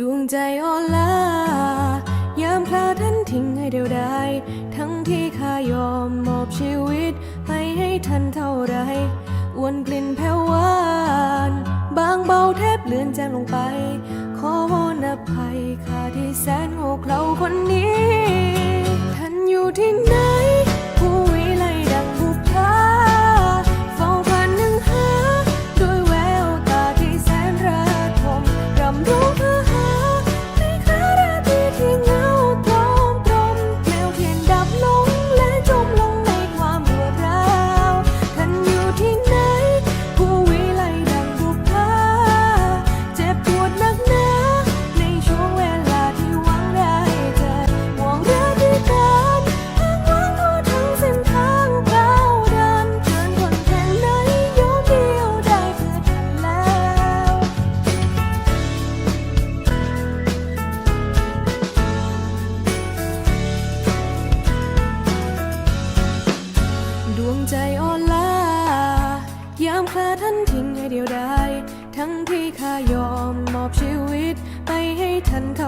ดวงใจอ่อนล้ายามพลาท่านทิ้งให้เดียวดายทั้งที่ข้ายอมมอบชีวิตไปให้ท่านเท่าไรอ้วนกลิ่นแผ่วหวาน บางเบาแทบเลือนแจ้งลงไป ท่านทิ้งให้เดียวดายทั้งที่ข้ายอมมอบชีวิต ไปให้ท่านเท่า